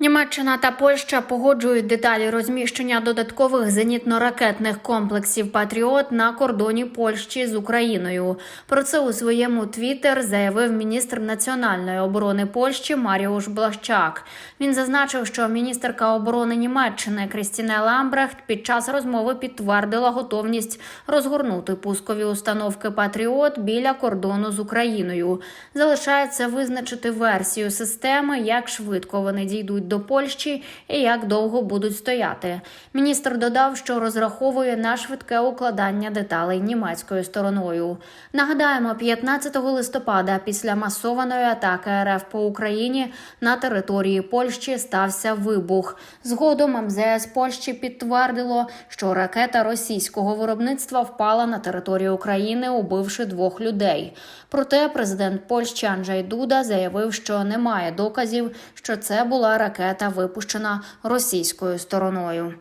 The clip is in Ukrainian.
Німеччина та Польща погоджують деталі розміщення додаткових зенітно-ракетних комплексів Патріот на кордоні Польщі з Україною. Про це у своєму твіттер заявив міністр національної оборони Польщі Маріуш Блащак. Він зазначив, що міністерка оборони Німеччини Крістіне Ламбрехт під час розмови підтвердила готовність розгорнути пускові установки Патріот біля кордону з Україною. Залишається визначити версію системи, як швидко вони дійдуть до Польщі і як довго будуть стояти. Міністр додав, що розраховує на швидке укладання деталей німецькою стороною. Нагадаємо, 15 листопада після масованої атаки РФ по Україні на території Польщі стався вибух. Згодом МЗС Польщі підтвердило, що ракета російського виробництва впала на територію України, убивши двох людей. Проте президент Польщі Анджей Дуда заявив, що немає доказів, що це була ракета, випущена російською стороною.